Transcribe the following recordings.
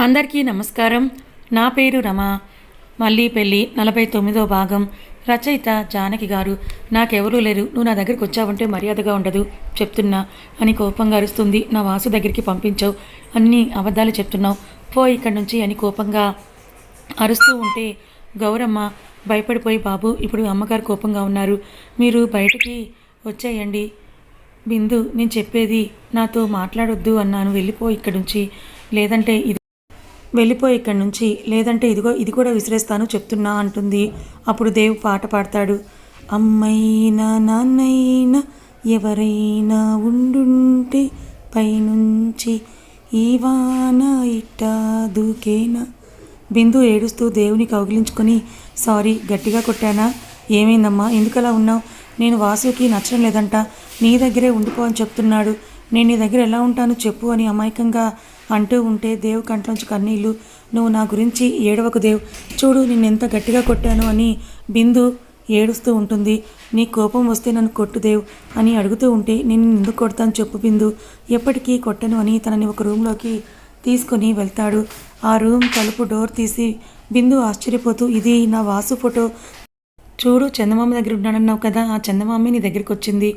అందరికీ నమస్కారం. నా పేరు రమ. మళ్ళీ పెళ్ళి నలభై తొమ్మిదో భాగం. రచయిత జానకి గారు నాకెవరూ లేరు. నువ్వు నా దగ్గరికి వచ్చావంటే మర్యాదగా ఉండదు. చెప్తున్నా. అని కోపంగా అరుస్తుంది. నా వాసు దగ్గరికి పంపించావు. అన్ని అబద్ధాలు చెప్తున్నావు. పో ఇక్కడి నుంచి అని కోపంగా అరుస్తూ ఉంటే గౌరమ్మ భయపడిపోయి బాబు. ఇప్పుడు అమ్మగారు కోపంగా ఉన్నారు. మీరు బయటికి వచ్చేయండి. బిందు నేను చెప్పేది నాతో మాట్లాడొద్దు అన్నాను. వెళ్ళిపో ఇక్కడి నుంచి. లేదంటే ఇది వెళ్ళిపోయి ఇక్కడి నుంచి లేదంటే ఇదిగో ఇది కూడా విసిరేస్తాను చెప్తున్నా అంటుంది. అప్పుడు దేవు పాట పాడతాడు. అమ్మైనా నాన్నైనా ఎవరైనా ఉండుంటే పైనుంచి ఈ వాన ఇట్టా దూకేనా? బిందు ఏడుస్తూ దేవుని కౌగిలించుకొని సారీ గట్టిగా కొట్టానా? ఏమైందమ్మా? ఎందుకలా ఉన్నావు? నేను వాసుకి నచ్చడం లేదంట. నీ దగ్గరే ఉండిపో అని చెప్తున్నాడు. నేను నీ దగ్గర ఎలా ఉంటాను చెప్పు అని అమాయకంగా అంటూ ఉంటే దేవ్ కంట్లోంచి కన్నీళ్ళు నువ్వు నా గురించి ఏడవకు దేవ్. చూడు నిన్నెంత గట్టిగా కొట్టాను అని బిందు ఏడుస్తూ ఉంటుంది. నీ కోపం వస్తే నన్ను కొట్టుదేవ్ అని అడుగుతూ ఉంటే నేను ఎందుకు కొడతాను చెప్పు బిందు. ఎప్పటికీ కొట్టను అని తనని ఒక రూమ్లోకి తీసుకొని వెళ్తాడు. ఆ రూమ్ తలుపు డోర్ తీసి బిందు ఆశ్చర్యపోతూ ఇది నా వాసు ఫోటో. చూడు చందమామ దగ్గర ఉన్నానన్నావు కదా ఆ చందమామే నీ దగ్గరికి వచ్చింది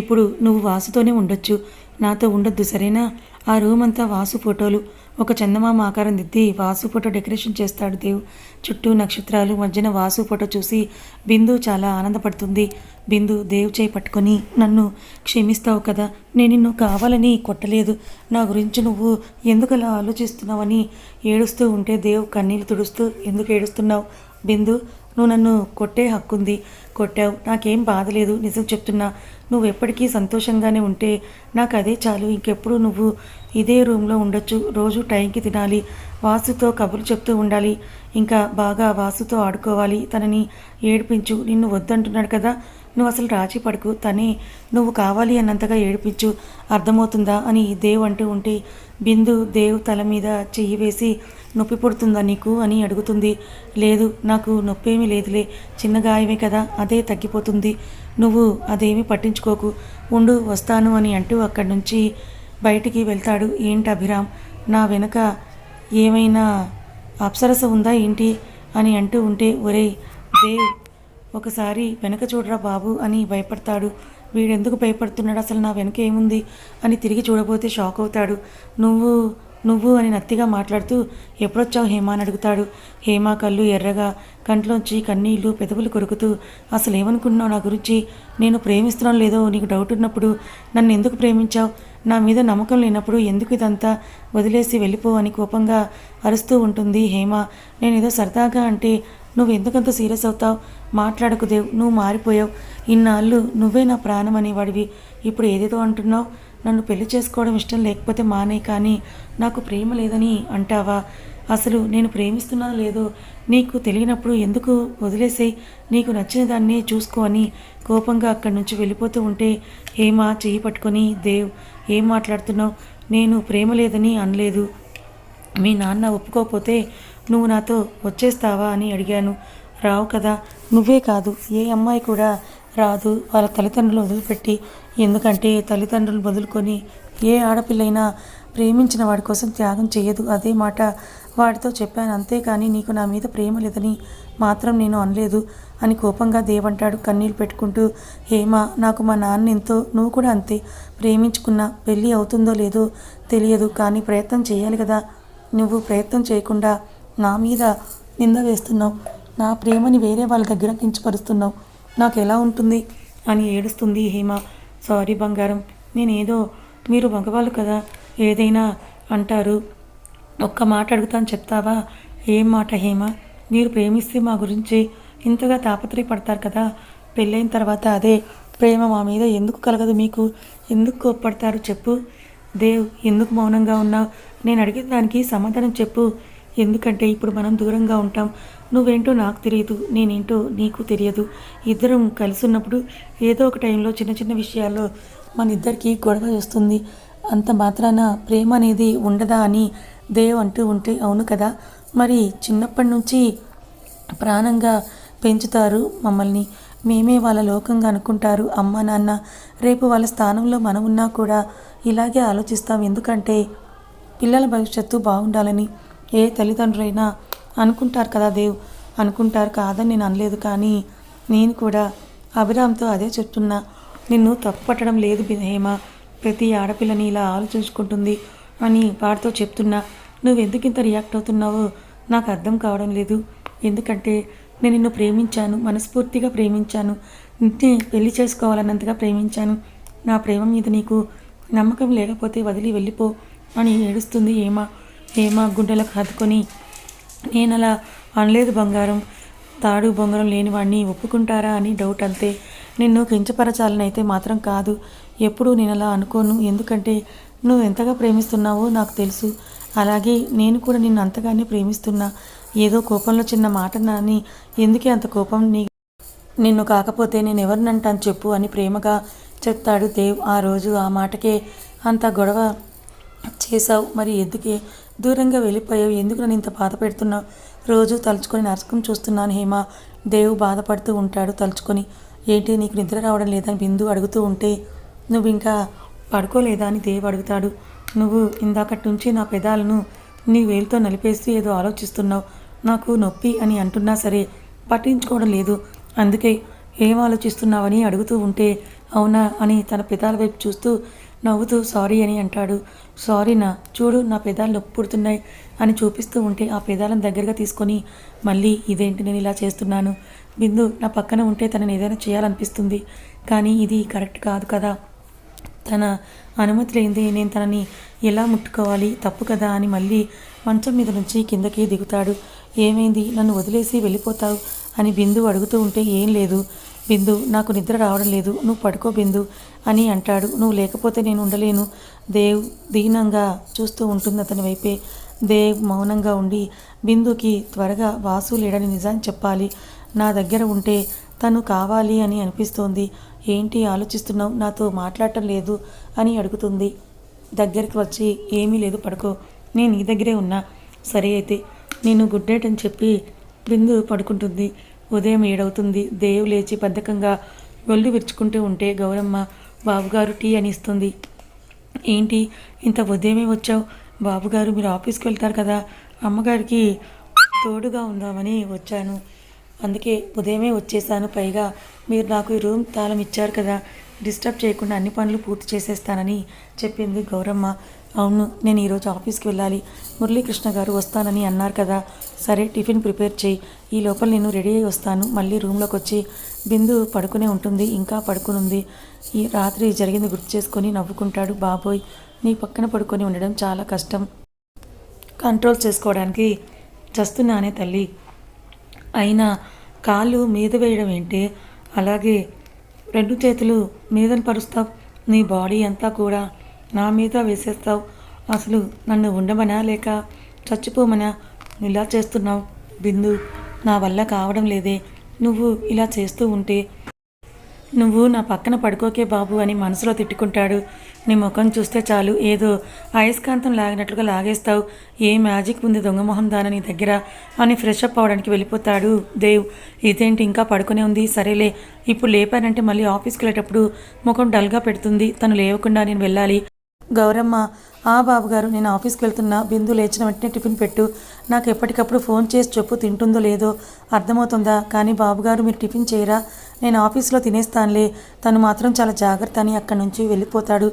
ఇప్పుడు నువ్వు వాసుతోనే ఉండొచ్చు. నాతో ఉండొద్దు సరేనా? ఆ రూమ్ అంతా వాసు ఫోటోలు. ఒక చందమామ ఆకారం దిద్ది వాసు ఫోటో డెకరేషన్ చేస్తాడు దేవ్. చుట్టూ నక్షత్రాలు మధ్యన వాసు ఫోటో చూసి బిందు చాలా ఆనందపడుతుంది. బిందు దేవ్ చేయి పట్టుకొని నన్ను క్షమిస్తావు కదా. నేను నిన్ను కావాలని కొట్టలేదు. నా గురించి నువ్వు ఎందుకు అలా ఆలోచిస్తున్నావని ఏడుస్తూ ఉంటే దేవ్ కన్నీళ్ళు తుడుస్తూ ఎందుకు ఏడుస్తున్నావు? బిందు నువ్వు నన్ను కొట్టే హక్కుంది. కొట్టావు. నాకేం బాధ లేదు నిజం చెప్తున్నా. నువ్వు ఎప్పటికీ సంతోషంగానే ఉంటే నాకు అదే చాలు. ఇంకెప్పుడు నువ్వు ఇదే రూమ్లో ఉండొచ్చు. రోజు టైంకి తినాలి. వాసుతో కబుర్లు చెప్తూ ఉండాలి. ఇంకా బాగా వాసుతో ఆడుకోవాలి. తనని ఏడిపించు. నిన్ను వద్దంటున్నాడు కదా. నువ్వు అసలు రాజీ పడకు. తనే నువ్వు కావాలి అన్నంతగా ఏడిపించు. అర్థమవుతుందా అని దేవ్ అంటూ ఉంటే బిందు దేవ్ తల మీద చెయ్యి వేసి నొప్పి పుడుతుందా నీకు అని అడుగుతుంది. లేదు నాకు నొప్పి ఏమీ లేదులే. చిన్న గాయమే కదా. అదే తగ్గిపోతుంది. నువ్వు అదేమీ పట్టించుకోకు. ఉండు వస్తాను అని అంటూ అక్కడి నుంచి బయటికి వెళ్తాడు. ఏంటి అభిరామ్? నా వెనక ఏమైనా అప్సరస ఉందా ఏంటి అని అంటూ ఉంటే ఒరేయ్ దేవ్ ఒకసారి వెనక చూడరా బాబు అని భయపడతాడు. వీడెందుకు భయపడుతున్నాడు? అసలు నా వెనక ఏముంది? అని తిరిగి చూడబోతే షాక్ అవుతాడు. నువ్వు నువ్వు అని నత్తిగా మాట్లాడుతూ ఎప్పుడొచ్చావు హేమ అని అడుగుతాడు. హేమ కళ్ళు ఎర్రగా కంట్లోంచి కన్నీళ్ళు పెదవులు కొరుకుతూ అసలు ఏమనుకుంటున్నావు నా గురించి? నేను ప్రేమిస్తున్నాను లేదో నీకు డౌట్ ఉన్నప్పుడు నన్ను ఎందుకు ప్రేమించావు? నా మీద నమ్మకం లేనప్పుడు ఎందుకు ఇదంతా వదిలేసి వెళ్ళిపో అని కోపంగా అరుస్తూ ఉంటుంది హేమ. నేను ఏదో సరదాగా అంటే నువ్వు ఎందుకంత సీరియస్ అవుతావు? మాట్లాడకు దేవ్ నువ్వు మారిపోయావు. ఇన్నాళ్ళు నువ్వే నా ప్రాణం అనేవాడివి ఇప్పుడు ఏదేదో అంటున్నావు. నన్ను పెళ్ళి చేసుకోవడం ఇష్టం లేకపోతే మానే కానీ నాకు ప్రేమ లేదని అంటావా? అసలు నేను ప్రేమిస్తున్నా లేదో నీకు తెలియనప్పుడు ఎందుకు వదిలేసేయి నీకు నచ్చిన దాన్ని చూసుకో అని కోపంగా అక్కడి నుంచి వెళ్ళిపోతూ ఉంటే హేమ చెయ్యి పట్టుకొని దేవ్ ఏం మాట్లాడుతున్నావు? నేను ప్రేమ లేదని అనలేదు. మీ నాన్న ఒప్పుకోకపోతే నువ్వు నాతో వచ్చేస్తావా? అని అడిగాను. రావు కదా నువ్వే కాదు. ఏ అమ్మాయి కూడా రాదు. వాళ్ళ తల్లిదండ్రులు వదిలిపెట్టి. ఎందుకంటే తల్లిదండ్రులు వదులుకొని ఏ ఆడపిల్లైనా ప్రేమించిన వాడి కోసం త్యాగం చేయదు. అదే మాట వాడితో చెప్పాను. అంతేకాని నీకు నా మీద ప్రేమ లేదని మాత్రం నేను అనలేదు అని కోపంగా దేవంటాడు కన్నీళ్ళు పెట్టుకుంటూ హేమా నాకు మా నాన్న ఎంతో నువ్వు కూడా అంతే. ప్రేమించుకున్నా పెళ్ళి అవుతుందో లేదో తెలియదు కానీ ప్రయత్నం చేయాలి కదా. నువ్వు ప్రయత్నం చేయకుండా నా మీద నింద వేస్తున్నావు. నా ప్రేమని వేరే వాళ్ళ దగ్గర కించపరుస్తున్నావు. నాకు ఎలా ఉంటుంది అని ఏడుస్తుంది హేమ. సారీ బంగారం నేనేదో మీరు మగవాళ్ళు కదా ఏదైనా అంటారు. ఒక్క మాట అడుగుతాను చెప్తావా? ఏం మాట హేమ? మీరు ప్రేమిస్తే మా గురించి ఇంతగా తాపత్రయపడతారు కదా. పెళ్ళైన తర్వాత అదే ప్రేమ మా మీద ఎందుకు కలగదు మీకు? ఎందుకు కోప్పడతారు? చెప్పు. దేవ్ ఎందుకు మౌనంగా ఉన్నావు? నేను అడిగిన దానికి సమాధానం చెప్పు. ఎందుకంటే ఇప్పుడు మనం దూరంగా ఉంటాం. నువ్వేంటో నాకు తెలియదు నేనేంటో నీకు తెలియదు. ఇద్దరం కలిసి ఉన్నప్పుడు ఏదో ఒక టైంలో చిన్న చిన్న విషయాల్లో మన ఇద్దరికి గొడవ వస్తుంది. అంత మాత్రాన ప్రేమ అనేది ఉండదా అని దేవ్ అంటూ ఉంటే అవును కదా? మరి చిన్నప్పటి నుంచి ప్రాణంగా పెంచుతారు మమ్మల్ని. మేమే వాళ్ళ లోకంగా అనుకుంటారు. అమ్మ నాన్న రేపు వాళ్ళ స్థానంలో మనం ఉన్నా కూడా ఇలాగే ఆలోచిస్తాం. ఎందుకంటే పిల్లల భవిష్యత్తు బాగుండాలని. ఏ తల్లిదండ్రులైనా అనుకుంటారు కదా దేవ్ అనుకుంటారు కాదని నేను అనలేదు కానీ నేను కూడా అభిరామ్తో అదే చెప్తున్నా. నిన్ను తప్పు పట్టడం లేదు హేమ. ప్రతి ఆడపిల్లని ఇలా ఆలోచించుకుంటుంది అని వాడితో చెప్తున్నా. నువ్వు ఎందుకు ఇంత రియాక్ట్ అవుతున్నావో నాకు అర్థం కావడం లేదు. ఎందుకంటే నేను నిన్ను ప్రేమించాను మనస్ఫూర్తిగా ప్రేమించాను. నిన్నే పెళ్ళి చేసుకోవాలన్నంతగా ప్రేమించాను. నా ప్రేమ మీద నీకు నమ్మకం లేకపోతే వదిలి వెళ్ళిపో అని ఏడుస్తుంది ఏమా ఏమా గుండెలకు హత్తుకొని నేను అలా అనలేదు బంగారం. తాడు బొంగరం లేని వాడిని ఒప్పుకుంటారా అని డౌట్ అంతే. నిన్ను కించపరచాలని అయితే మాత్రం కాదు. ఎప్పుడూ నేను అలా అనుకోను. ఎందుకంటే నువ్వు ఎంతగా ప్రేమిస్తున్నావో నాకు తెలుసు. అలాగే నేను కూడా నిన్ను అంతగానే ప్రేమిస్తున్నా. ఏదో కోపంలో చిన్న మాట నాని ఎందుకే అంత కోపం నీ నిన్ను కాకపోతే నేను ఎవరినంటాను చెప్పు అని ప్రేమగా చెప్తాడు దేవ్. ఆ రోజు ఆ మాటకే అంత గొడవ చేశావు. మరి ఎందుకే? దూరంగా వెళ్ళిపోయావు. ఎందుకు నన్ను ఇంత బాధ పెడుతున్నావు? రోజు తలుచుకొని నరకం చూస్తున్నాను హేమ. దేవు బాధపడుతూ ఉంటాడు తలుచుకొని. ఏంటి నీకు నిద్ర రావడం లేదని బిందు అడుగుతూ ఉంటే నువ్వు ఇంకా పడుకోలేదా? అని దేవు అడుగుతాడు. నువ్వు ఇందాకటి నుంచి నా పెదాలను నీ వేలుతో నలిపేస్తూ ఏదో ఆలోచిస్తున్నావు. నాకు నొప్పి అని అంటున్నా సరే పట్టించుకోవడం లేదు. అందుకే ఏం ఆలోచిస్తున్నావని అడుగుతూ ఉంటే అవునా అని తన పెదాల వైపు చూస్తూ నవ్వుతూ సారీ అని అంటాడు. సారీనా చూడు నా పెదాలు నొప్పి పుడుతున్నాయి అని చూపిస్తూ ఉంటే ఆ పెదాలను దగ్గరగా తీసుకొని మళ్ళీ ఇదేంటి నేను ఇలా చేస్తున్నాను? బిందు నా పక్కన ఉంటే తనని ఏదైనా చేయాలనిపిస్తుంది. కానీ ఇది కరెక్ట్ కాదు కదా. తన అనుమతి లేనిదే నేను తనని ఎలా ముట్టుకోవాలి? తప్పు కదా అని మళ్ళీ మంచం మీద నుంచి కిందకి దిగుతాడు. ఏమైంది? నన్ను వదిలేసి వెళ్ళిపోతావు? అని బిందు అడుగుతూ ఉంటే ఏం లేదు. బిందు నాకు నిద్ర రావడం లేదు నువ్వు పడుకో బిందు అని అంటాడు. నువ్వు లేకపోతే నేను ఉండలేను. దేవ్ దీనంగా చూస్తూ ఉంటుంది అతని వైపే. దేవ్ మౌనంగా ఉండి బిందుకి త్వరగా వాసు లేడని నిజాన్ని చెప్పాలి. నా దగ్గర ఉంటే తను కావాలి అని అనిపిస్తోంది. ఏంటి ఆలోచిస్తున్నావు? నాతో మాట్లాడటం లేదు అని అడుగుతుంది. దగ్గరికి వచ్చి ఏమీ లేదు పడుకో. నేను నీ దగ్గరే ఉన్నా. సరే అయితే నేను గుడ్ నైట్ అని చెప్పి బిందు పడుకుంటుంది. ఉదయం ఏడవుతుంది. దేవ్ లేచి బద్ధకంగా ఒళ్ళు విరుచుకుంటూ ఉంటే గౌరమ్మ బాబుగారు టీ అని ఇస్తుంది. ఏంటి? ఇంత ఉదయమే వచ్చావు. బాబుగారు మీరు ఆఫీస్కి వెళ్తారు కదా. అమ్మగారికి తోడుగా ఉందామని వచ్చాను. అందుకే ఉదయమే వచ్చేసాను. పైగా మీరు నాకు ఈ రూమ్ తాళం ఇచ్చారు కదా. డిస్టర్బ్ చేయకుండా అన్ని పనులు పూర్తి చేసేస్తానని చెప్పింది గౌరమ్మ. అవును నేను ఈరోజు ఆఫీస్కి వెళ్ళాలి. మురళీకృష్ణ గారు వస్తానని అన్నారు కదా. సరే టిఫిన్ ప్రిపేర్ చేయి. ఈ లోపల నేను రెడీ అయి వస్తాను. మళ్ళీ రూమ్లోకి వచ్చి బిందు పడుకునే ఉంటుంది ఇంకా పడుకునుంది. ఈ రాత్రి జరిగింది గుర్తు చేసుకొని నవ్వుకుంటాడు బాబోయ్. నీ పక్కన పడుకొని ఉండడం చాలా కష్టం. కంట్రోల్ చేసుకోవడానికి చస్తున్నానే తల్లి. అయినా కాళ్ళు మీద వేయడం ఏంటి? అలాగే రెండు చేతులు మీదన పరుస్తావు. నీ బాడీ అంతా కూడా నా మీద వేసేస్తావు. అసలు నన్ను ఉండమనా లేక చచ్చిపోమనా? ఇలా చేస్తున్నావు. బిందు నా వల్ల కావడం లేదే. నువ్వు ఇలా చేస్తూ ఉంటే నువ్వు నా పక్కన పడుకోకే బాబు అని మనసులో తిట్టుకుంటాడు. నీ ముఖం చూస్తే చాలు. ఏదో అయస్కాంతం లాగినట్లుగా లాగేస్తావు. ఏ మ్యాజిక్ ఉంది దొంగ మొహం దాని నీ దగ్గర? అని ఫ్రెష్ అప్ అవడానికి వెళ్ళిపోతాడు దేవ్. ఇదేంటి ఇంకా పడుకునే ఉంది? సరేలే. ఇప్పుడు లేపానంటే మళ్ళీ ఆఫీస్కి వెళ్ళేటప్పుడు ముఖం డల్గా పెడుతుంది. తను లేవకుండా నేను వెళ్ళాలి. గౌరమ్మ ఆ బాబుగారు నేను ఆఫీస్కి వెళ్తున్నా. బిందు లేచిన వెంటనే టిఫిన్ పెట్టు. నాకు ఎప్పటికప్పుడు ఫోన్ చేసి చెప్పు తింటుందో లేదో. అర్థమవుతుందా? కానీ బాబుగారు మీరు టిఫిన్ చేయరా? నేను ఆఫీస్లో తినేస్తానులే. తను మాత్రం చాలా జాగ్రత్త అని అక్కడి నుంచి వెళ్ళిపోతాడు.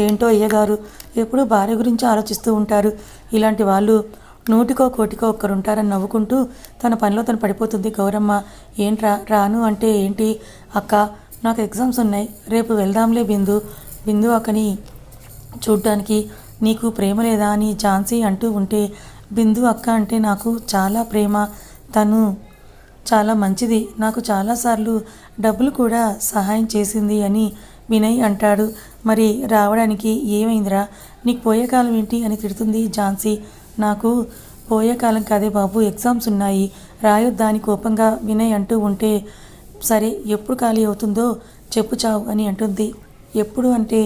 ఏంటో అయ్యగారు ఎప్పుడూ భార్య గురించి ఆలోచిస్తూ ఉంటారు. ఇలాంటి వాళ్ళు నూటికో కోటికో ఒక్కరుంటారని నవ్వుకుంటూ తన పనిలో తను పడిపోతుంది. గౌరమ్మ ఏంట్రా రాను అంటే ఏంటి? అక్క నాకు ఎగ్జామ్స్ ఉన్నాయి. రేపు వెళ్దాంలే బిందు. బిందు అక్కని చూడ్డానికి నీకు ప్రేమ లేదా అని ఝాన్సీ అంటూ ఉంటే బిందు అక్క అంటే నాకు చాలా ప్రేమ. తను చాలా మంచిది. నాకు చాలాసార్లు డబ్బులు కూడా సహాయం చేసింది అని వినయ్ అంటాడు. మరి రావడానికి ఏమైందిరా? నీకు పోయే కాలం ఏంటి అని తిడుతుంది ఝాన్సీ. నాకు పోయే కాలం కాదే బాబు ఎగ్జామ్స్ ఉన్నాయి. రాయొద్దాని కోపంగా వినయ్ అంటూ ఉంటే సరే ఎప్పుడు ఖాళీ అవుతుందో చెప్పు చావు అని అంటుంది. ఎప్పుడు అంటే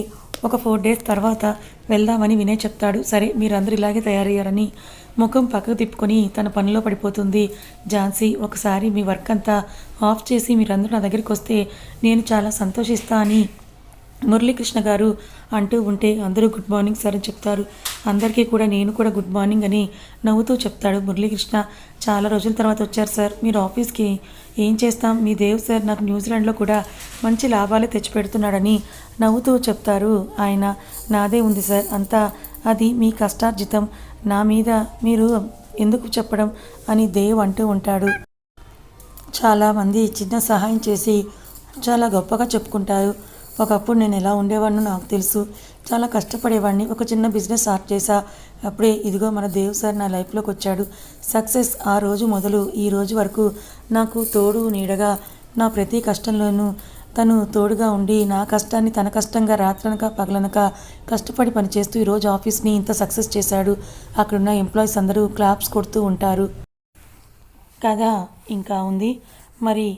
ఒక ఫోర్ డేస్ తర్వాత వెళ్దామని వినయ్ చెప్తాడు. సరే మీరందరూ ఇలాగే తయారయ్యారని ముఖం పక్కకు తిప్పుకొని తన పనిలో పడిపోతుంది ఝాన్సీ. ఒకసారి మీ వర్క్ అంతా ఆఫ్ చేసి మీరందరూ నా దగ్గరికి వస్తే నేను చాలా సంతోషిస్తా అని మురళీకృష్ణ గారు అంటూ ఉంటే అందరూ గుడ్ మార్నింగ్ సార్ అని చెప్తారు. అందరికీ కూడా నేను కూడా గుడ్ మార్నింగ్ అని నవ్వుతూ చెప్తాడు మురళీకృష్ణ. చాలా రోజుల తర్వాత వచ్చారు సార్ మీరు ఆఫీస్కి ఏం చేస్తాం? మీ దేవ్ సార్ నాకు న్యూజిలాండ్లో కూడా మంచి లాభాలే తెచ్చిపెడుతున్నాడని నవ్వుతూ చెప్తారు ఆయన. నాదే ఉంది సార్ అంతా అది మీ కష్టార్జితం. నా మీద మీరు ఎందుకు చెప్పడం అని దేవ్ అంటూ ఉంటాడు. చాలామంది చిన్న సహాయం చేసి చాలా గొప్పగా చెప్పుకుంటారు. ఒకప్పుడు నేను ఎలా ఉండేవాడినో నాకు తెలుసు. చాలా కష్టపడేవాడిని. ఒక చిన్న బిజినెస్ స్టార్ట్ చేశా. అప్పుడే ఇదిగో మన దేవ్ సార్ నా లైఫ్లోకి వచ్చాడు. సక్సెస్ ఆ రోజు మొదలు. ఈ రోజు వరకు నాకు తోడు నీడగా నా ప్రతి కష్టంలోనూ తను తోడుగా ఉండి నా కష్టాన్ని తన కష్టంగా రాత్రనక పగలనక కష్టపడి పనిచేస్తూ ఈరోజు ఆఫీస్ని ఇంత సక్సెస్ చేశాడు. అక్కడున్న ఎంప్లాయీస్ అందరూ క్లాప్స్ కొడుతూ ఉంటారు. కథ ఇంకా ఉంది. మరి